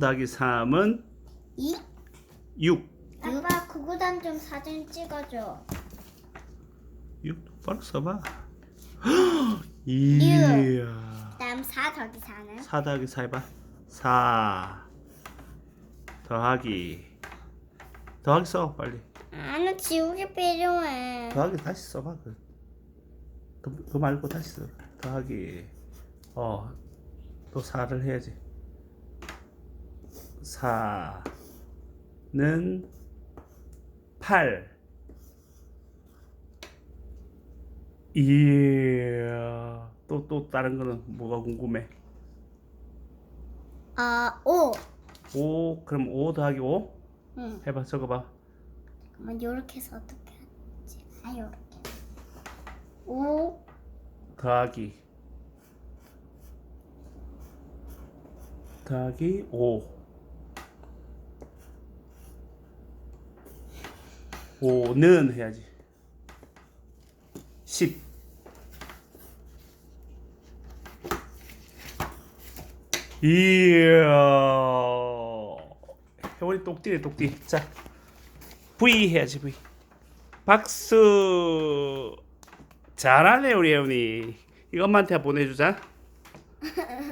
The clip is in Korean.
더하기 3은 2? 6. 아빠 구구단 좀 사진 찍어줘. 6 똑바로 써봐. 이야. 그다음 4 더하기 4는 4 더하기 4 해봐. 4 더하기 더하기 써 빨리. 아는 지우개 필요해. 더하기 다시 써봐. 그. 그, 그 말고 다시 써. 더하기 어또 4를 해야지. 4는 8 이야 또 또 다른 거는 뭐가 궁금해? 아, 5. 5 그럼 5 더하기 5 응. 해봐 적어봐 그러면 요렇게 해서 어떻게 하지? 아, 요렇게. 5 더하기 더하기 5 5는 해야지. 10 이야. 혜원이 똑띠네 똑띠. 자 V 해야지 V. 박수. 잘하네 우리 혜원이. 이것만 다 보내주자